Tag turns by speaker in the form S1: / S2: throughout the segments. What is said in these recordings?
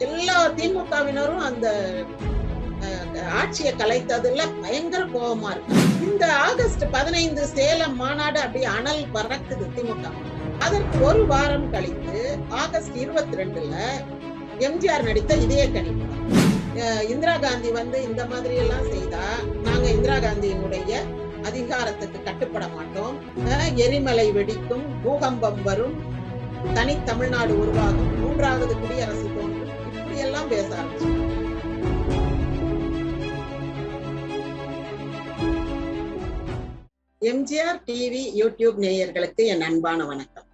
S1: எல்லா திமுகவினரும் அந்த அஹ், ஆட்சியை கலைத்ததுல பயங்கர கோபமா இருக்கு. இந்த ஆகஸ்ட் பதினைந்து சேலம் மாநாடு அப்படியே அனல் பறக்குது திமுக. அதற்கு ஒரு வாரம் கழித்து ஆகஸ்ட் இருபத்தி ரெண்டுல எம்ஜிஆர் நடித்த இதய கணிப்பு இந்திரா காந்தி வந்து இந்த மாதிரி எல்லாம் செய்தா நாங்க இந்திரா காந்தியினுடைய அதிகாரத்துக்கு கட்டுப்பட மாட்டோம். எரிமலை வெடிக்கும் பூகம்பம் வரும் தனி தமிழ்நாடு உருவாகும் மூன்றாவது குடியரசு தோன்றும். பேச ஆரம்பிச்சு எம்ஜிஆர் டிவி யூடியூப் நேயர்களுக்கு என் அன்பான வணக்கம்.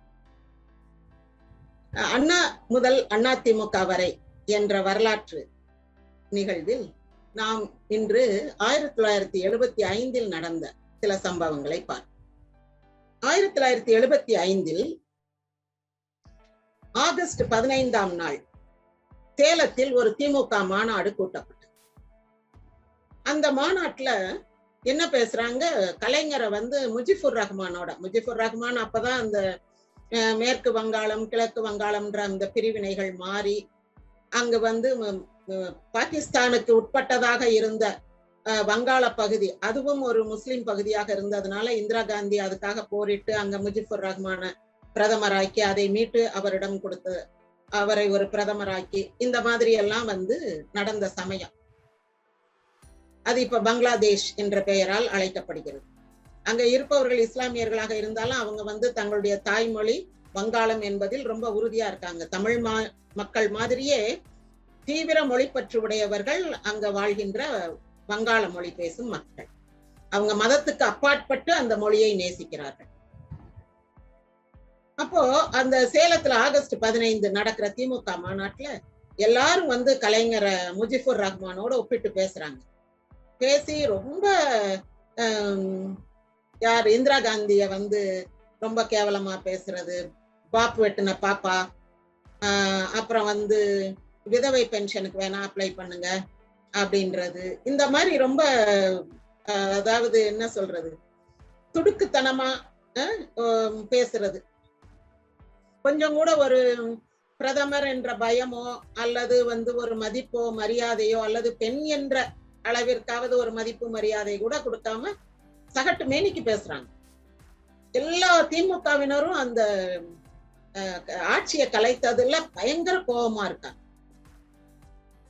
S1: அண்ணா முதல் அதிமுக வரை என்ற வரலாற்று நிகழ்வில் நாம் இன்று ஆயிரத்தி தொள்ளாயிரத்தி எழுபத்தி ஐந்தில் நடந்த சில சம்பவங்களை பார்ப்போம். ஆயிரத்தி தொள்ளாயிரத்தி எழுபத்தி ஐந்தில் ஆகஸ்ட் பதினைந்தாம் நாள் சேலத்தில் ஒரு திமுக மாநாடு கூட்டப்பட்டது. அந்த மாநாட்டுல என்ன பேசுறாங்க? கலைஞரை வந்து முஜிபுர் ரஹ்மானோட முஜிபுர் ரஹ்மான் அப்பதான் அந்த மேற்கு வங்காளம் கிழக்கு வங்காளம்ன்ற அந்த பிரிவினைகள் மாறி அங்கு வந்து பாகிஸ்தானுக்கு உட்பட்டதாக இருந்த அஹ், வங்காள பகுதி அதுவும் ஒரு முஸ்லிம் பகுதியாக இருந்ததுனால இந்திரா காந்தி அதுக்காக போரிட்டு அங்க முஜிபுர் ரஹ்மான பிரதமராக்கி அதை மீட்டு அவரிடம் கொடுத்து அவரை ஒரு பிரதமராக்கி இந்த மாதிரி எல்லாம் வந்து நடந்த சமயம். அது இப்ப பங்களாதேஷ் என்ற பெயரால் அழைக்கப்படுகிறது. அங்க இருப்பவர்கள் இஸ்லாமியர்களாக இருந்தாலும் அவங்க வந்து தங்களுடைய தாய்மொழி வங்காளம் என்பதில் ரொம்ப உறுதியா இருக்காங்க. தமிழ் மா மக்கள் மாதிரியே தீவிர மொழிப்பற்று உடையவர்கள் அங்க வாழ்கின்ற வங்காள மொழி பேசும் மக்கள். அவங்க மதத்துக்கு அப்பாற்பட்டு அந்த மொழியை நேசிக்கிறார்கள். அப்போ அந்த சேலத்துல ஆகஸ்ட் பதினைந்து நடக்கிற திமுக மாநாட்டுல எல்லாரும் வந்து கலைஞரை முஜிபுர் ரஹ்மானோட ஒப்பிட்டு பேசுறாங்க. பேசி ரொம்ப யார் இந்திரா காந்திய வந்து ரொம்ப கேவலமா பேசுறது பாப்பு வெட்டின பாப்பா அப்புறம் வந்து விதவை பென்ஷனுக்கு வேணா அப்ளை பண்ணுங்க அப்படின்றது. இந்த மாதிரி ரொம்ப அதாவது என்ன சொல்றது துடுக்குத்தனமா பேசுறது. கொஞ்சம் கூட ஒரு பிரதமர் என்ற பயமோ அல்லது வந்து ஒரு மதிப்போ மரியாதையோ அல்லது பெண் என்ற அளவிற்காவது ஒரு மதிப்பு மரியாதை கூட கொடுக்காம சகட்டு மேனிக்கு பேசுறாங்க. எல்லா திமுகவினரும் அந்த ஆட்சியை கலைத்ததுல பயங்கர கோபமா இருக்காங்க.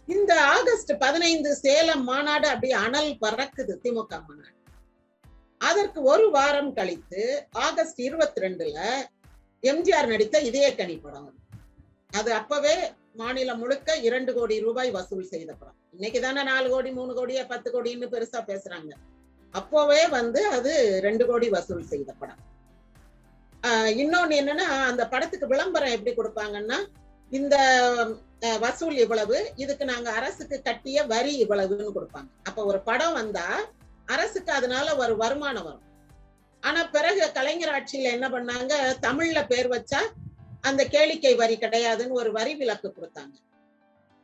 S1: இந்த ஆகஸ்ட் பதினைந்து சேலம் மாநாடு அப்படியே அனல் பறக்குது திமுக மாநாடு. அதற்கு ஒரு வாரம் கழித்து ஆகஸ்ட் இருபத்தி ரெண்டுல எம்ஜிஆர் நடித்த இதய கனி படம். அது அப்பவே மாநிலம் முழுக்க இரண்டு கோடி ரூபாய் வசூல் செய்த படம். இன்னைக்கு தானே நாலு கோடி மூணு கோடியா பத்து கோடின்னு பெருசா பேசுறாங்க. அப்போவே வந்து அது ரெண்டு கோடி வசூல் செய்த படம். இன்னொன்னு என்னன்னா அந்த படத்துக்கு விளம்பரம் எப்படி கொடுப்பாங்கன்னா இந்த வசூல் இவ்வளவு இதுக்கு நாங்க அரசுக்கு கட்டிய வரி இவ்வளவுன்னு கொடுப்பாங்க. அப்ப ஒரு படம் வந்தா அரசுக்கு அதனால ஒரு வருமானம் வரும். ஆனா பிறகு கலைஞர் ஆட்சியில என்ன பண்ணாங்க? தமிழ்ல பேர் வச்சா அந்த கேளிக்கை வரி கிடையாதுன்னு ஒரு வரி விலக்கு கொடுத்தாங்க.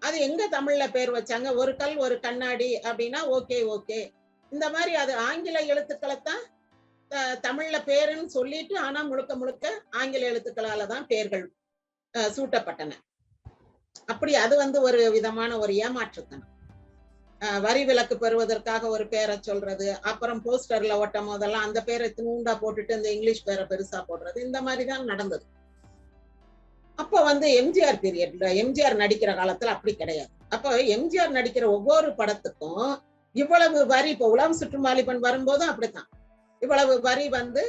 S1: அது எங்க தமிழ்ல பேர் வச்சாங்க? ஒரு கல் ஒரு கண்ணாடி அப்படின்னா ஓகே ஓகே. இந்த மாதிரி அது ஆங்கில எழுத்துக்களை தான் தமிழ்ல பேருன்னு சொல்லிட்டு ஆனா முழுக்க முழுக்க ஆங்கில எழுத்துக்களால தான் பேர்கள் சூட்டப்பட்டன. அப்படி அது வந்து ஒரு விதமான ஒரு ஏமாற்றுத்தனம். வரி விலக்கு பெறுவதற்காக ஒரு பேரை சொல்றது அப்புறம் போஸ்டர்ல ஒட்டும் போதெல்லாம் அந்த பேரை தூண்டா போட்டுட்டு இந்த இங்கிலீஷ் பேரை பெருசா போடுறது இந்த மாதிரி தான் நடந்தது. அப்ப வந்து எம்ஜிஆர் பீரியட்ல எம்ஜிஆர் நடிக்கிற காலத்துல அப்படி கிடையாது. அப்ப எம்ஜிஆர் நடிக்கிற ஒவ்வொரு படத்துக்கும் இவ்வளவு வரி இப்போ உலகம் சுற்றுமாலிபன் வரும்போதும் அப்படித்தான். இவ்வளவு வரி வந்து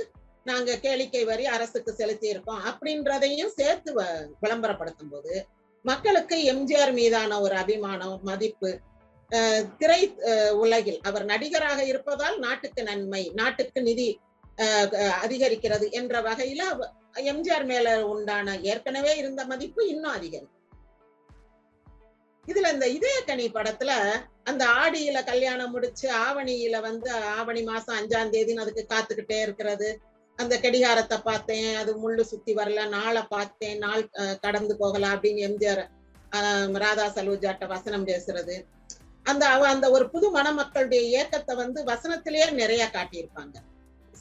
S1: நாங்க கேளிக்கை வரி அரசுக்கு செலுத்தி இருக்கோம் அப்படின்றதையும் சேர்த்து வ- விளம்பரப்படுத்தும் போது மக்களுக்கு எம்ஜிஆர் மீதான ஒரு அபிமானம் மதிப்பு திரை உலகில் அவர் நடிகராக இருப்பதால் நாட்டுக்கு நன்மை நாட்டுக்கு நிதி அதிகரிக்கிறது என்ற வகையில எம்ஜிஆர் மேல உண்டான ஏற்கனவே இருந்த மதிப்பு இன்னும் அதிகரிக்கும். இதுல இந்த இதயக்கனி படத்துல அந்த ஆடியில கல்யாணம் முடிச்சு ஆவணியில வந்து ஆவணி மாசம் அஞ்சாம் தேதின்னு அதுக்கு காத்துக்கிட்டே இருக்கிறது. அந்த கடிகாரத்தை பார்த்தேன் அது முள்ளு சுத்தி வரல நாளை பார்த்தேன் நாள் கடந்து போகல அப்படின்னு எம்ஜிஆர் ஆஹ், ராதா சலூஜாட்ட வசனம் பேசுறது. அந்த அந்த ஒரு புது மணமக்களுடைய இயக்கத்தை வந்து வசனத்திலேயே நிறைய காட்டியிருப்பாங்க.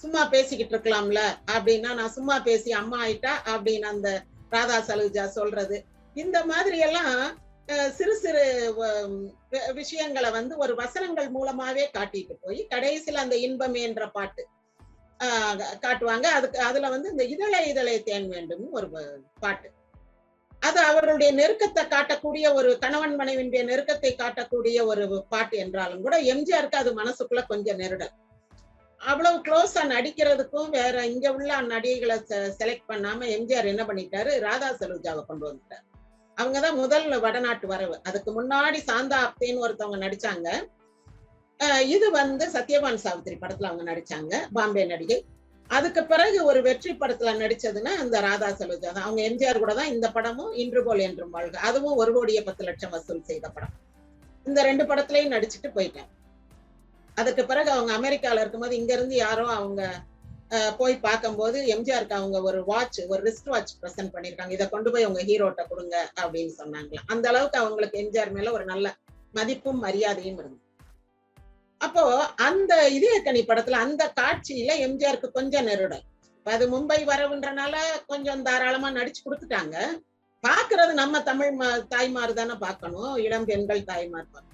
S1: சும்மா பேசிக்கிட்டு இருக்கலாம்ல அப்படின்னா நான் சும்மா பேசி அம்மா ஆயிட்டா அப்படின்னு அந்த ராதா சலுஜா சொல்றது. இந்த மாதிரி எல்லாம் சிறு சிறு விஷயங்களை வந்து ஒரு வசனங்கள் மூலமாவே காட்டிட்டு போய் கடைசியில் அந்த இன்பம் என்ற பாட்டு காட்டுவாங்க. அதுக்கு அதுல வந்து இந்த இதழை இதழை தேன் வேண்டும் ஒரு பாட்டு. அது அவருடைய நெருக்கத்தை காட்டக்கூடிய ஒரு கணவன் மனைவினுடைய நெருக்கத்தை காட்டக்கூடிய ஒரு பாட்டு என்றாலும் கூட எம்ஜிஆருக்கு அது மனசுக்குள்ள கொஞ்சம் நெருடல் அவ்வளவு க்ளோஸா நடிக்கிறதுக்கும் வேற இங்க உள்ள நடிகைகளை செலக்ட் பண்ணாம எம்ஜிஆர் என்ன பண்ணிட்டாரு? ராதா சலூஜாவை கொண்டு வந்துட்டார். அவங்கதான் முதல் வடநாட்டு வரவு. அதுக்கு முன்னாடி சாந்தா அப்தேன்னு ஒருத்தவங்க நடிச்சாங்க. இது வந்து சத்யபான் சாவித்திரி படத்துல அவங்க நடிச்சாங்க. பாம்பே நடிகை. அதுக்கு பிறகு ஒரு வெற்றி படத்துல நடிச்சதுன்னா அந்த ராதா சலோஜா தான். அவங்க எம்ஜிஆர் கூட தான் இந்த படமும் இன்று போல் என்றும் வாழ்க. அதுவும் ஒரு கோடியே பத்து லட்சம் வசூல் செய்த படம். இந்த ரெண்டு படத்துலயும் நடிச்சுட்டு போயிட்டேன். அதுக்கு பிறகு அவங்க அமெரிக்கால இருக்கும்போது இங்க இருந்து யாரோ அவங்க போய் பார்க்கும்போது எம்ஜிஆருக்கு அவங்க ஒரு வாட்ச் ஒரு ரிஸ்ட் வாட்ச் ப்ரெசென்ட் பண்ணிருக்காங்க இதை கொண்டு போய் உங்க ஹீரோட்ட கொடுங்க அப்படின்னு சொன்னாங்களாம். அந்த அளவுக்கு அவங்களுக்கு எம்ஜிஆர் மேல ஒரு நல்ல மதிப்பும் மரியாதையும் இருந்தது. அப்போ அந்த இதயக்கனி படத்துல அந்த காட்சியில எம்ஜிஆருக்கு கொஞ்சம் நெருடம். இப்ப அது மும்பை வரவுன்றனால கொஞ்சம் தாராளமா நடிச்சு கொடுத்துட்டாங்க. பாக்குறது நம்ம தமிழ் தாய்மார் தானே பார்க்கணும். இளம் பெண்கள் தாய்மார் பார்க்கணும்.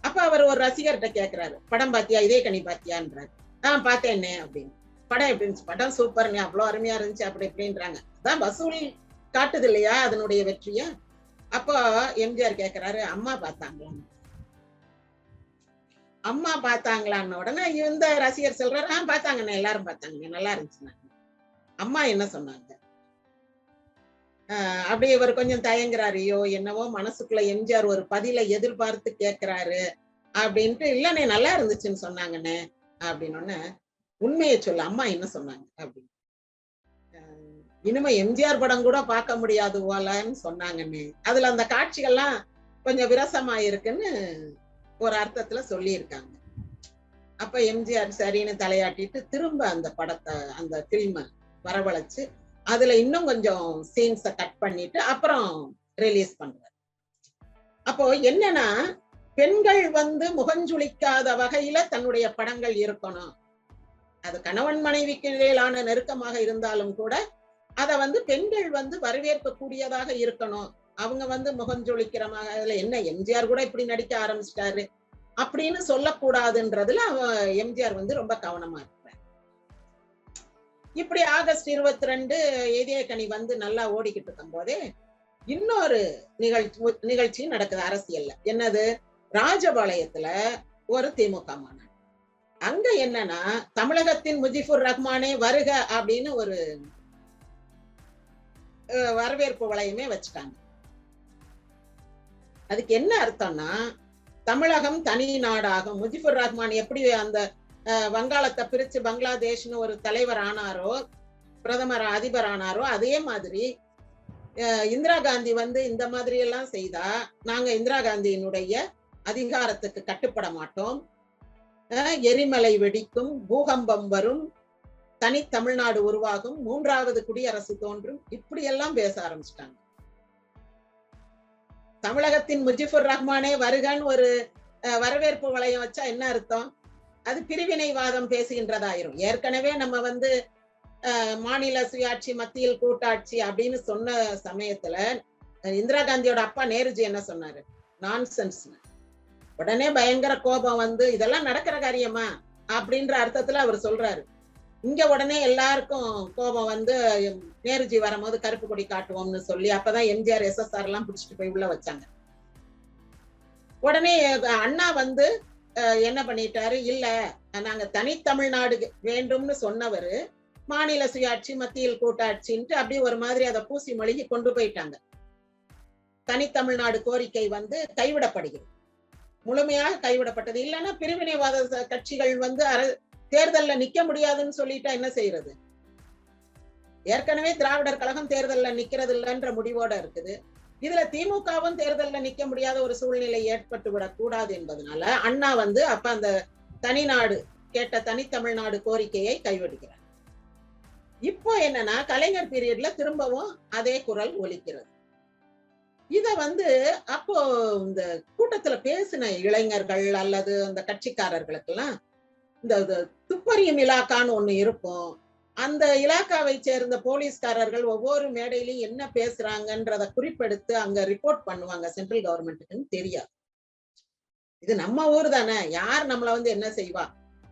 S1: அப்ப அவர் ஒரு ரசிகர்கிட்ட கேக்குறாரு. படம் பாத்தியா? இதே கனி பாத்தியான்றாரு. ஆஹ் பார்த்தேன்னே அப்படின்னு. படம் எப்படி இருந்துச்சு? படம் சூப்பர் நீ அவ்வளவு அருமையா இருந்துச்சு அப்படி இப்படின்றாங்க. அதான் வசூல் காட்டுது இல்லையா அதனுடைய வெற்றிய? அப்போ எம்ஜிஆர் கேக்குறாரு அம்மா பார்த்தாங்களா அம்மா பார்த்தாங்களான்னு உடனே இந்த ரசிகர் சொல்றாரு ஆஹ் பார்த்தாங்கண்ணே எல்லாரும் பார்த்தாங்க. நல்லா இருந்துச்சுண்ணா அம்மா என்ன சொன்னாங்க? ஆஹ் அப்படியே இவர் கொஞ்சம் தயங்குறாரு. ஐயோ என்னவோ மனசுக்குள்ள எம்ஜிஆர் ஒரு பதில எதிர்பார்த்து கேட்கிறாரு அப்படின்ட்டு இல்லண்ணே நல்லா இருந்துச்சுன்னு சொன்னாங்கண்ணே. அப்படின்னு உண்மையை சொல்ல. அம்மா என்ன சொன்னாங்க? அப்படின்னு இனிமே எம்ஜிஆர் படம் கூட பார்க்க முடியாது போலன்னு சொன்னாங்கன்னு அதுல அந்த காட்சிகள்லாம் கொஞ்சம் விரசமா இருக்குன்னு ஒரு அர்த்தத்துல சொல்லியிருக்காங்க. அப்ப எம்ஜிஆர் சரின்னு தலையாட்டிட்டு திரும்ப அந்த படத்தை அந்த பிலிமை வரவழைச்சு அதுல இன்னும் கொஞ்சம் சீன்ஸை கட் பண்ணிட்டு அப்புறம் ரிலீஸ் பண்றாரு. அப்போ என்னன்னா பெண்கள் வந்து முகஞ்சுளிக்காத வகையில தன்னுடைய படங்கள் இருக்கணும். அது கணவன் மனைவிக்கு இடையிலான நெருக்கமாக இருந்தாலும் கூட அதை வந்து பெண்கள் வந்து வரவேற்கக்கூடியதாக இருக்கணும். அவங்க வந்து முகஞ்சொழிக்கிற அதுல என்ன எம்ஜிஆர் கூட இப்படி நடிக்க ஆரம்பிச்சிட்டாரு. அப்படின்னு சொல்லக்கூடாதுன்றதுல எம்ஜிஆர் வந்து ரொம்ப கவனமா இருக்கிறார் இப்படி ஆகஸ்ட் இருபத்தி ரெண்டு கனி வந்து நல்லா ஓடிக்கிட்டு இருக்கும் போதே இன்னொரு நிகழ்ச்சி நிகழ்ச்சி நடக்குது அரசியல்ல. என்னது? ராஜபாளையத்துல ஒரு திமுக மாநாடு. அங்க என்னன்னா தமிழகத்தின் முஜிபுர் ரஹ்மானே வருக அப்படின்னு ஒரு வரவேற்பு வளையமே வச்சுட்டாங்க. அதுக்கு என்ன அர்த்தம்னா தமிழகம் தனி நாடாகும். முஜிபுர் ரஹ்மான் எப்படி அந்த வங்காளத்தை பிரிச்சு பங்களாதேஷ்னு ஒரு தலைவர் ஆனாரோ பிரதமர் அதிபர் ஆனாரோ அதே மாதிரி இந்திரா காந்தி வந்து இந்த மாதிரி எல்லாம் செய்தா நாங்க இந்திரா காந்தியினுடைய அதிகாரத்துக்கு கட்டுப்பட மாட்டோம். எரிமலை வெடிக்கும் பூகம்பம் வரும் தனி தமிழ்நாடு உருவாகும் மூன்றாவது குடியரசு தோன்றும் இப்படி எல்லாம் பேச ஆரம்பிச்சிட்டாங்க. தமிழகத்தின் முஜிபுர் ரஹ்மானே வருகன்னு ஒரு வரவேற்பு வளையம் வச்சா என்ன அர்த்தம்? அது பிரிவினைவாதம் பேசுகின்றதாயிரும். ஏற்கனவே நம்ம வந்து மாநில சுயாட்சி மத்தியில் கூட்டாட்சி அப்படின்னு சொன்ன சமயத்துல இந்திரா காந்தியோட அப்பா நேருஜி என்ன சொன்னாரு? நான்சென்ஸ் உடனே பயங்கர கோபம் வந்து இதெல்லாம் நடக்கிற காரியமா? அப்படின்ற அர்த்தத்துல அவர் சொல்றாரு. இங்க உடனே எல்லாருக்கும் கோபம் வந்து நேருஜி வரும்போது கருப்பு கொடி காட்டுவோம்னு சொல்லி அப்பதான் எம்ஜிஆர் எஸ்எஸ்ஆர் எல்லாம் பிடிச்சிட்டு போய் உள்ள வச்சாங்க. உடனே அண்ணா வந்து என்ன பண்ணிட்டாரு? இல்ல நாங்க தனி தமிழ்நாடு வேண்டும்னு சொன்னவரு மாநில சுயாட்சி மத்தியில் கூட்டாட்சின்ட்டு அப்படியே ஒரு மாதிரி அதை பூசி மொழிகி கொண்டு போயிட்டாங்க. தனித்தமிழ்நாடு கோரிக்கை வந்து கைவிடப்படுகிறது. முழுமையாக கைவிடப்பட்டது. இல்லைன்னா பிரிவினைவாத கட்சிகள் வந்து தேர்தல்ல நிக்க முடியாதுன்னு சொல்லிட்டா என்ன செய்யறது? ஏற்கனவே திராவிடர் கழகம் தேர்தல்ல நிக்கிறது இல்லைன்ற முடிவோட இருக்குது. இதுல திமுகவும் தேர்தல்ல நிக்க முடியாத ஒரு சூழ்நிலை ஏற்பட்டு விடக்கூடாது என்பதனால அண்ணா வந்து அப்ப அந்த தனிநாடு கேட்ட தனித்தமிழ்நாடு கோரிக்கையை கைவிடுகிறார். இப்போ என்னன்னா கலைஞர் பீரியட்ல திரும்பவும் அதே குரல் ஒலிக்கிறது. இத வந்து அப்போ இந்த கூட்டத்துல பேசின இளைஞர்கள் அல்லது அந்த கட்சிக்காரர்களுக்கெல்லாம் இந்த இது துப்பறியும் இலாக்கான்னு ஒண்ணு இருக்கும். அந்த இலாக்காவை சேர்ந்த போலீஸ்காரர்கள் ஒவ்வொரு மேடையிலையும் என்ன பேசுறாங்கன்றத குறிப்பெடுத்து அங்க ரிப்போர்ட் பண்ணுவாங்க சென்ட்ரல் கவர்மெண்ட்டுக்குன்னு தெரியாது. இது நம்ம ஊர் தானே யார் நம்மள வந்து என்ன செய்வா?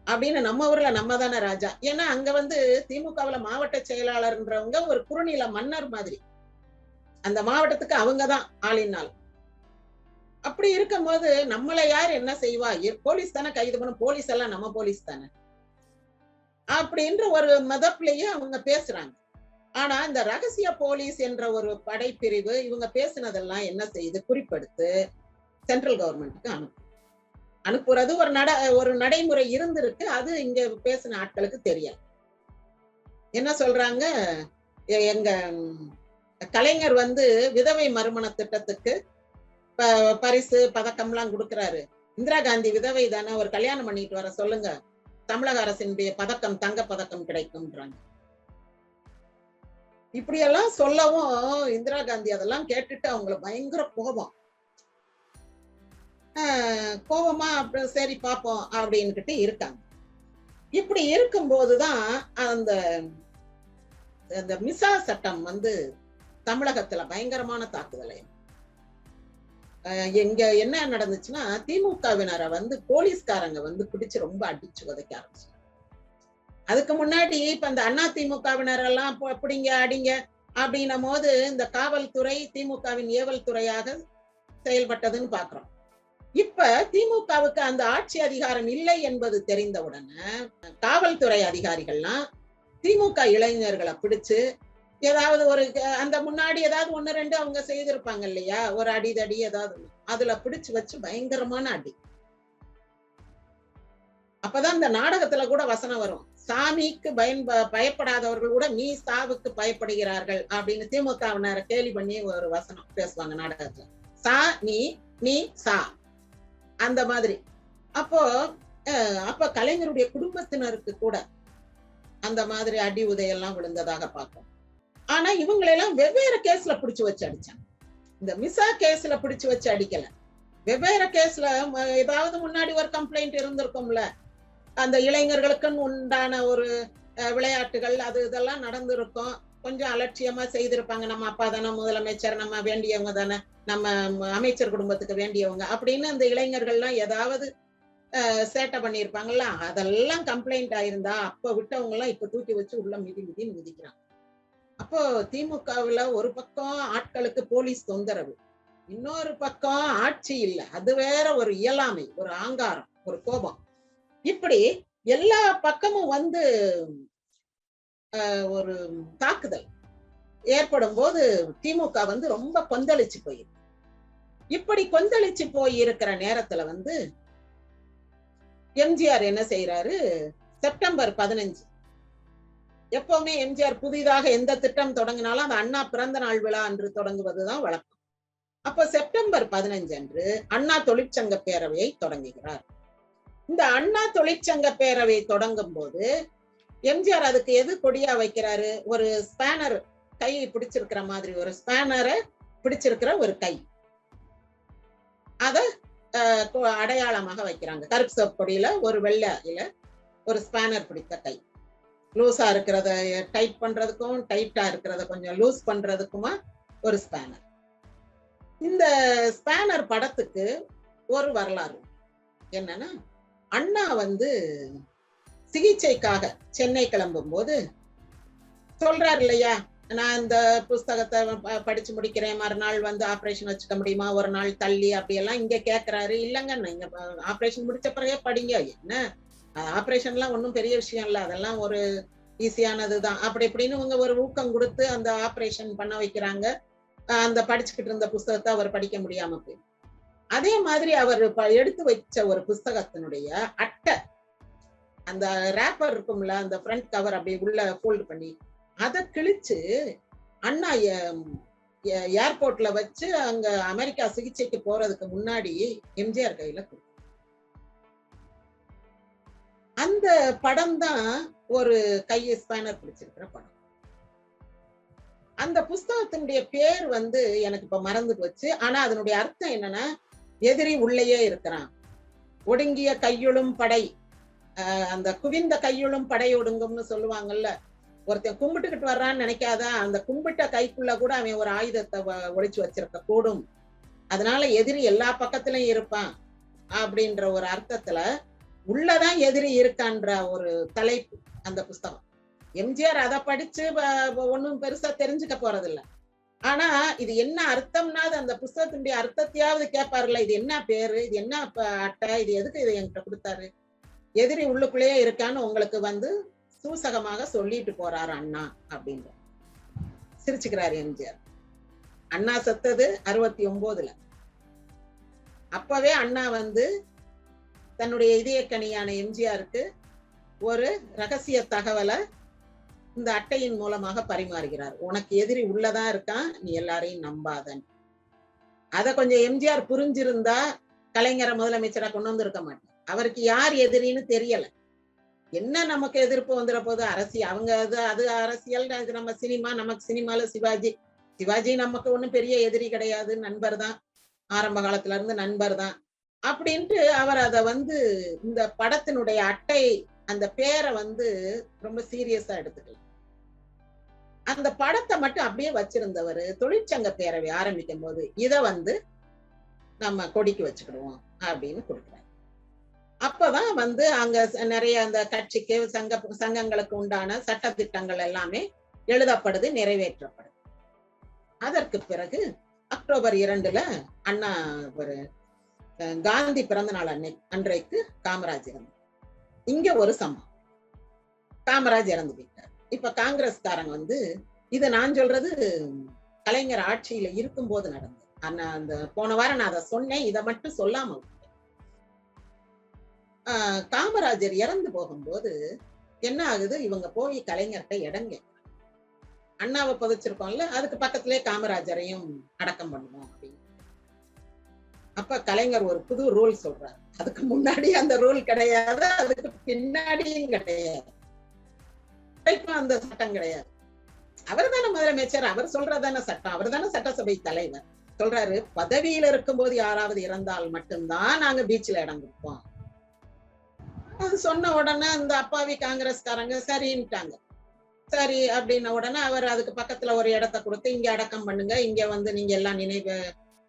S1: அப்படின்னு நம்ம ஊர்ல நம்ம தானே ராஜா. ஏன்னா அங்க வந்து திமுகவுல மாவட்ட செயலாளர்ன்றவங்க ஒரு குறுநில மன்னர் மாதிரி. அந்த மாவட்டத்துக்கு அவங்கதான் ஆளினால் அப்படி இருக்கும்போது நம்மள யார் என்ன செய்வா? போலீஸ் தானே கைது பண்ணும் போலீஸ் எல்லாம் நம்ம போலீஸ் தானே? அப்படின்ற ஒரு மதப்பிலேயே அவங்க பேசுறாங்க. ஆனா இந்த ரகசிய போலீஸ் என்ற ஒரு படைப்பிரிவு இவங்க பேசுனதெல்லாம் என்ன செய்யுது குறிப்பெடுத்து சென்ட்ரல் கவர்மெண்ட்டுக்கு அனுப்பும் அனுப்புறது ஒரு நட ஒரு நடைமுறை இருந்திருக்கு. அது இங்க பேசின ஆட்களுக்கு தெரியாது. என்ன சொல்றாங்க? எங்க கலைஞர் வந்து விதவை மறுமண திட்டத்துக்கு பரிசு பதக்கம்லாம் கொடுக்கறாரு. இந்திரா காந்தி விதவை தானே ஒரு கல்யாணம் பண்ணிட்டு வர சொல்லுங்க. தமிழக அரசினுடைய பதக்கம் தங்க பதக்கம் கிடைக்கும்ன்றாங்க. இப்படியெல்லாம் சொல்லவும் இந்திரா காந்தி அதெல்லாம் கேட்டுட்டு அவங்களை பயங்கர கோபம். கோபமா அப்புறம் சரி பார்ப்போம் அப்படின்னுகிட்டு இருக்காங்க. இப்படி இருக்கும்போதுதான் அந்த அந்த மிசா சட்டம் வந்து தமிழகத்துல பயங்கரமான தாக்குதலை எங்க என்ன நடந்துச்சுன்னா திமுகவினரை வந்து போலீஸ்காரங்க வந்து பிடிச்சு ரொம்ப அடிச்சு உதைக்க ஆரம்பிச்சாங்க அதுக்கு முன்னாடி இப்ப இந்த அண்ணா திமுகவினர் எல்லாம் பிடிங்க அடிங்க அப்படின்னும் போது இந்த காவல்துறை திமுகவின் ஏவல் துறையாக செயல்பட்டதுன்னு பாக்குறோம். இப்ப திமுகவுக்கு அந்த ஆட்சி அதிகாரம் இல்லை என்பது தெரிந்தவுடனே காவல்துறை அதிகாரிகள்லாம் திமுக இளைஞர்களை பிடிச்சு ஏதாவது ஒரு அந்த முன்னாடி ஏதாவது ஒண்ணு ரெண்டு அவங்க செய்திருப்பாங்க இல்லையா? ஒரு அடிதடி ஏதாவது அதுல பிடிச்சு வச்சு பயங்கரமான அடி. அப்பதான் இந்த நாடகத்துல கூட வசனம் வரும். சாமிக்கு பயன் பயப்படாதவர்கள் கூட நீ சாவுக்கு பயப்படுகிறார்கள் அப்படின்னு திமுகவினரை கேலி பண்ணி ஒரு வசனம் பேசுவாங்க நாடகத்துல. சா நீ நீ சா. அந்த மாதிரி. அப்போ அஹ், அப்ப கலைஞருடைய குடும்பத்தினருக்கு கூட அந்த மாதிரி அடி உதையெல்லாம் விழுந்ததாக பார்த்தோம் ஆனா இவங்களெல்லாம் வெவ்வேறு கேஸ்ல பிடிச்சு வச்சு அடிச்சாங்க. இந்த மிசா கேஸ்ல பிடிச்சு வச்சு அடிக்கல. வெவ்வேறு கேஸ்ல ஏதாவது முன்னாடி ஒரு கம்ப்ளைண்ட் இருந்திருக்கும்ல. அந்த இளைஞர்களுக்குன்னு உண்டான ஒரு விளையாட்டுகள் அது இதெல்லாம் நடந்திருக்கும். கொஞ்சம் அலட்சியமா செய்திருப்பாங்க. நம்ம அப்பா தானே முதலமைச்சர் நம்ம வேண்டியவங்க தானே நம்ம அமைச்சர் குடும்பத்துக்கு வேண்டியவங்க அப்படின்னு அந்த இளைஞர்கள்லாம் ஏதாவது சேட்டை பண்ணியிருப்பாங்கல்ல. அதெல்லாம் கம்ப்ளைண்ட் ஆயிருந்தா அப்ப விட்டவங்க எல்லாம் இப்ப தூக்கி வச்சு உள்ள மிதி மிதின்னு மிதிக்கிறாங்க. அப்போ திமுகவுல ஒரு பக்கம் ஆட்களுக்கு போலீஸ் தொந்தரவு இன்னொரு பக்கம் ஆட்சி இல்ல. அது வேற ஒரு இயலாமை ஒரு ஆங்காரம் ஒரு கோபம். இப்படி எல்லா பக்கமும் வந்து ஒரு தாக்குதல் ஏற்படும் போது திமுக வந்து ரொம்ப கொந்தளிச்சு போயிருக்கு. இப்படி கொந்தளிச்சு போய் இருக்கிற நேரத்துல வந்து எம்ஜிஆர் என்ன செய்யறாரு செப்டம்பர் பதினஞ்சு எப்பவுமே எம்ஜிஆர் புதிதாக எந்த திட்டம் தொடங்கினாலும் அந்த அண்ணா பிறந்த நாள் விழா அன்று தொடங்குவதுதான் வழக்கம். அப்ப செப்டம்பர் பதினஞ்சு அன்று அண்ணா தொழிற்சங்க பேரவையை தொடங்குகிறார். இந்த அண்ணா தொழிற்சங்க பேரவை தொடங்கும் போது எம்ஜிஆர் அதுக்கு எது கொடியா வைக்கிறாரு? ஒரு ஸ்பேனர் கை பிடிச்சிருக்கிற மாதிரி ஒரு ஸ்பேனரை பிடிச்சிருக்கிற ஒரு கை. அத அடையாளமாக வைக்கிறாங்க. கருப்பு சிவப்பு கொடியில ஒரு வெள்ளையில ஒரு ஸ்பேனர் பிடித்த கை. லூஸா இருக்கிறத டைட் பண்றதுக்கும் டைட்டா இருக்கிறத கொஞ்சம் லூஸ் பண்றதுக்குமா ஒரு ஸ்பேனர் இந்த ஸ்பேனர் படத்துக்கு ஒரு வரலாறு. என்னன்னா அண்ணா வந்து சிகிச்சைக்காக சென்னை கிளம்பும் போது சொல்றாரு இல்லையா? நான் இந்த புஸ்தகத்தை படிச்சு முடிக்கிறேன். மறுநாள் வந்து ஆப்ரேஷன் வச்சுக்க முடியுமா? ஒரு நாள் தள்ளி அப்படியெல்லாம் இங்க கேட்கிறாரு இல்லைங்க நீங்க ஆப்ரேஷன் முடிச்ச பிறகே படிங்க. என்ன? ஆபரேஷன் எல்லாம் ஒன்றும் பெரிய விஷயம் இல்ல. அதெல்லாம் ஒரு ஈஸியானது தான் அப்படி இப்படின்னு இவங்க ஒரு ஊக்கம் கொடுத்து அந்த ஆப்ரேஷன் பண்ண வைக்கிறாங்க. அந்த படிச்சுக்கிட்டு இருந்த புஸ்தகத்தை அவர் படிக்க முடியாம போய் அதே மாதிரி அவர் ப- எடுத்து வச்ச ஒரு புஸ்தகத்தினுடைய அட்டை அந்த ரேப்பர் இருக்கும்ல அந்த ஃப்ரண்ட் கவர் அப்படி உள்ள ஃபோல்டு பண்ணி அதை கிழிச்சு அண்ணா ஏர்போர்ட்ல வச்சு அங்க அமெரிக்கா சிகிச்சைக்கு போறதுக்கு முன்னாடி எம்ஜிஆர் கையில கொடுத்தாரு. அந்த படம் தான் ஒரு கையை ஸ்பேனர் பிடிச்சிருக்கிற படம். அந்த புஸ்தகத்தினுடைய பேர் வந்து எனக்கு இப்ப மறந்து போச்சு. ஆனா அதனுடைய அர்த்தம் என்னன்னா எதிரி உள்ளேயே இருக்கிறான். ஒடுங்கிய கையுளும் படை. அந்த குவிந்த கையுளும் படை ஒடுங்கும்னு சொல்லுவாங்கல்ல ஒருத்தன் கும்பிட்டுக்கிட்டு வர்றான்னு நினைக்காதான் அந்த கும்பிட்ட கைக்குள்ள கூட அவன் ஒரு ஆயுதத்தை ஒழிச்சு வச்சிருக்க கூடும். அதனால எதிரி எல்லா பக்கத்துலயும் இருப்பான் அப்படின்ற ஒரு அர்த்தத்துல உள்ளதான் எதிரி இருக்கான்ற ஒரு தலைப்பு அந்த புஸ்தகம். எம்ஜிஆர் அதை படிச்சு ஒன்றும் பெருசா தெரிஞ்சுக்க போறதில்ல. ஆனா இது என்ன அர்த்தம்னா அது அந்த புஸ்தகத்தினுடைய அர்த்தத்தையாவது கேட்பாருல்ல இது என்ன பேரு இது என்ன ப- அட்டை இது எதுக்கு இதை என்கிட்ட கொடுத்தாரு? எதிரி உள்ளுக்குள்ளேயே இருக்கான்னு உங்களுக்கு வந்து சூசகமாக சொல்லிட்டு போறாரு அண்ணா அப்படின்ற. சிரிச்சுக்கிறாரு எம்ஜிஆர். அண்ணா செத்தது அறுபத்தி ஒன்பதுல அப்பவே அண்ணா வந்து தன்னுடைய இதயக்கனியான எம்ஜிஆருக்கு ஒரு ரகசிய தகவலை இந்த அட்டையின் மூலமாக பரிமாறுகிறார். உனக்கு எதிரி உள்ளதான் இருக்கான் நீ எல்லாரையும் நம்பாதன். அதை கொஞ்சம் எம்ஜிஆர் புரிஞ்சிருந்தா கலைஞரை முதலமைச்சரா கொண்டு வந்திருக்க மாட்டேன் அவருக்கு யார் எதிரின்னு தெரியல. என்ன நமக்கு எதிர்ப்பு வந்துட போது? அரசியல் அவங்க அது அது அரசியல் இது நம்ம சினிமா நமக்கு சினிமால சிவாஜி. சிவாஜி நமக்கு ஒன்றும் பெரிய எதிரி கிடையாது. நண்பர் தான் ஆரம்ப காலத்துல இருந்து நண்பர் தான் அப்படின்ட்டு அவர் அதை வந்து இந்த படத்தினுடைய அட்டை அந்த பேரை வந்து ரொம்ப சீரியஸா எடுத்துக்கலாம். அந்த படத்தை மட்டும் அப்படியே வச்சிருந்தவர் தொழிற்சங்க பேரவை ஆரம்பிக்கும் போது இதை வந்து நம்ம கொடிக்கு வச்சுக்கிடுவோம் அப்படின்னு கொடுக்குறாரு. அப்பதான் வந்து அங்க நிறைய அந்த கட்சிக்கு சங்க சங்கங்களுக்கு உண்டான சட்டத்திட்டங்கள் எல்லாமே எழுதப்படுது நிறைவேற்றப்படுது. அதற்கு பிறகு அக்டோபர் இரண்டுல அண்ணா ஒரு காந்தி பிறந்த நாள் அன்னை அன்றைக்கு காமராஜ் இறந்து இங்க ஒரு சம்பவம். காமராஜ் இறந்து போயிட்டார். இப்ப காங்கிரஸ்காரங்க வந்து இது நான் சொல்றது கலைஞர் ஆட்சியில இருக்கும்போது நடந்தது. ஆனா அந்த போன வாரம் நான் அதை சொன்னேன் இதை மட்டும் சொல்லாம ஆஹ் காமராஜர் இறந்து போகும்போது என்ன ஆகுது? இவங்க போய் கலைஞர்கிட்ட இடங்க அண்ணாவை புதைச்சிருக்கோம்ல அதுக்கு பக்கத்திலே காமராஜரையும் அடக்கம் பண்ணுவோம் அப்படின்னு. அப்ப கலைஞர் ஒரு புது ரூல் சொல்றாரு. அதுக்கு முன்னாடி அந்த ரூல் கிடையாது அதுக்கு பின்னாடியும் கிடையாது. அந்த சட்டம் கிடையாது. அவர் தானே முதலமைச்சர் அவர் சொல்றதான சட்டம் அவர் தானே சட்டசபை தலைவர். சொல்றாரு பதவியில இருக்கும்போது யாராவது இறந்தால் மட்டும்தான் நாங்க பீச்ல இடம் கொடுப்போம் அது சொன்ன உடனே அந்த அப்பாவி காங்கிரஸ்காரங்க சரின்ட்டாங்க. சரி அப்படின்ன உடனே அவர் அதுக்கு பக்கத்துல ஒரு இடத்த கொடுத்து இங்க அடக்கம் பண்ணுங்க இங்க வந்து நீங்க எல்லாம் நினைவு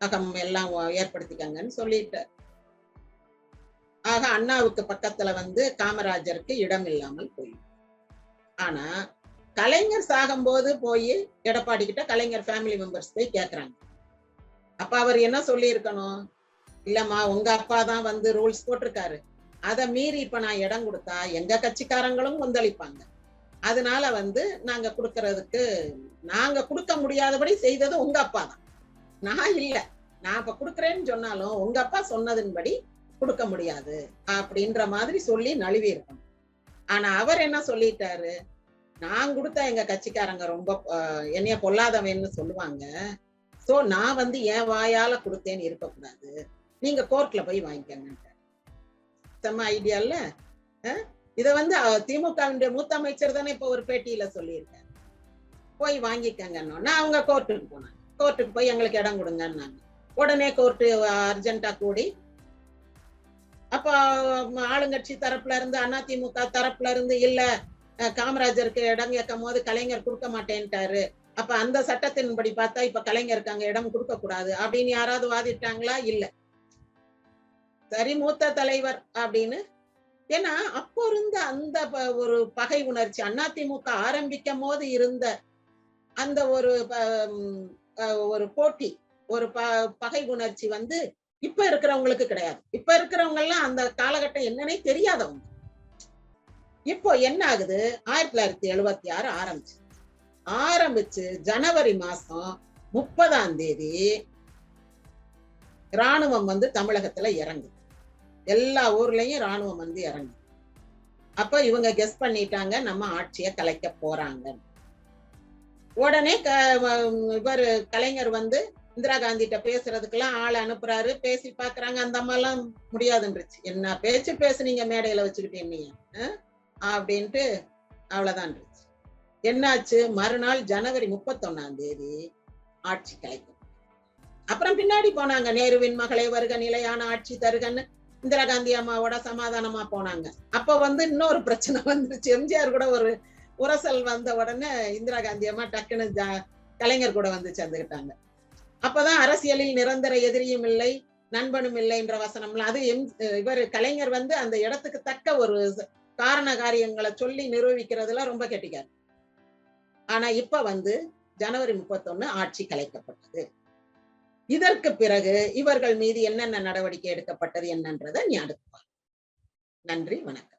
S1: அகம் எல்லாம் ஏற்படுத்திக்கங்கன்னு சொல்லிட்டார் ஆக அண்ணாவுக்கு பக்கத்துல வந்து காமராஜருக்கு இடம் இல்லாமல் போயிடும் ஆனா கலைஞர் சாகும்போது போய் எடப்பாடி கிட்ட கலைஞர் ஃபேமிலி மெம்பர்ஸ் போய் கேட்கறாங்க அப்ப அவர் என்ன சொல்லி இருக்கணும் இல்லம்மா உங்க அப்பா தான் வந்து ரூல்ஸ் போட்டிருக்காரு. அதை மீறி இப்ப நான் இடம் கொடுத்தா எங்க கட்சிக்காரங்களும் கொந்தளிப்பாங்க. அதனால வந்து நாங்க கொடுக்கறதுக்கு நாங்க கொடுக்க முடியாதபடி செய்தது உங்க அப்பா தான். நான் இல்ல. நான் இப்ப குடுக்கறேன்னு சொன்னாலும் உங்க அப்பா சொன்னதன்படி கொடுக்க முடியாது. அப்படின்ற மாதிரி சொல்லி நழுவி இருக்கணும். ஆனா அவர் என்ன சொல்லிட்டாரு? நான் கொடுத்தா எங்க கட்சிக்காரங்க ரொம்ப என்னைய பொல்லாதவன்னு சொல்லுவாங்க. சோ நான் வந்து என் வாயால கொடுத்தேன்னு இருக்கக்கூடாது. நீங்க கோர்ட்ல போய் வாங்கிக்கங்க செம்ம ஐடியா இல்ல இத வந்து அஹ், திமுகவினுடைய மூத்த அமைச்சர் தானே இப்ப ஒரு பேட்டியில சொல்லியிருக்காரு. போய் வாங்கிக்கங்கன்னு. அவங்க கோர்ட்டுக்கு போனாங்க. கோர்ட்டுக்கு போய் எங்களுக்கு இடம் கொடுங்கன்னாங்க. உடனே கோர்ட்டு அர்ஜென்ட்டா கூடி அப்போ ஆளுங்கட்சி தரப்புல இருந்து அதிமுக தரப்புல இருந்து இல்ல காமராஜருக்கு இடம் கேட்கும் போது கலைஞர் கொடுக்க மாட்டேன்ட்டாரு. அப்ப அந்த சட்டத்தின்படி பார்த்தா இப்ப கலைஞருக்கு அங்க இடம் கொடுக்க கூடாது. அப்படின்னு யாராவது வாதிட்டாங்களா? இல்ல. சரி மூத்த தலைவர் அப்படின்னு. ஏன்னா அப்போ இருந்த அந்த ப- ஒரு பகை உணர்ச்சி அதிமுக ஆரம்பிக்கும் போது இருந்த அந்த ஒரு ஒரு போட்டி ஒரு ப- பகை உணர்ச்சி வந்து இப்ப இருக்கிறவங்களுக்கு கிடையாது. இப்ப இருக்கிறவங்க எல்லாம் அந்த காலகட்டம் என்னன்னே தெரியாதவங்க. இப்போ என்ன ஆகுது? ஆயிரத்தி தொள்ளாயிரத்தி எழுபத்தி ஆறு ஆரம்பிச்சு. ஆரம்பிச்சு ஜனவரி மாசம் முப்பதாம் தேதி ராணுவம் வந்து தமிழகத்துல இறங்குது. எல்லா ஊர்லயும் ராணுவம் வந்து இறங்குது. அப்ப இவங்க கெஸ் பண்ணிட்டாங்க நம்ம ஆட்சியை கலைக்க போறாங்கன்னு. உடனே க- இவர் கலைஞர் வந்து இந்திரா காந்திட்ட பேசுறதுக்கெல்லாம் ஆள் அனுப்புறாரு. பேசி பாக்குறாங்க. அந்த அம்மா எல்லாம் முடியாதுன்றுச்சு. என்ன பேச்சு பேசுனீங்க? மேடையில வச்சுக்கிட்டே அப்படின்ட்டு அவ்வளவுதான் இருந்துச்சு என்னாச்சு? மறுநாள் ஜனவரி முப்பத்தொன்னாம் தேதி ஆட்சி கலைக்கும் அப்புறம் பின்னாடி போனாங்க. நேருவின் மகளை வருக நிலையான ஆட்சி தருகன்னு இந்திரா காந்தி அம்மாவோட சமாதானமா போனாங்க. அப்ப வந்து இன்னொரு பிரச்சனை வந்துருச்சு. எம்ஜிஆர் கூட ஒரு உரசல் வந்த உடனே இந்திரா காந்தி அம்மா டக்குன்னு கலைஞர் கூட வந்து சேர்ந்துக்கிட்டாங்க அப்பதான் அரசியலில் நிரந்தர எதிரியும் இல்லை நண்பனும் இல்லைன்ற வசனம்லாம் அது எம் இவர் கலைஞர் வந்து அந்த இடத்துக்கு தக்க ஒரு காரண காரியங்களை சொல்லி நிரூபிக்கிறதுல ரொம்ப கெட்டிக்காரு. ஆனா இப்ப வந்து ஜனவரி முப்பத்தொன்னு ஆட்சி கலைக்கப்பட்டது. இதற்கு பிறகு இவர்கள் மீது என்னென்ன நடவடிக்கை எடுக்கப்பட்டது என்னன்றதை நீ அடுத்து நன்றி வணக்கம்.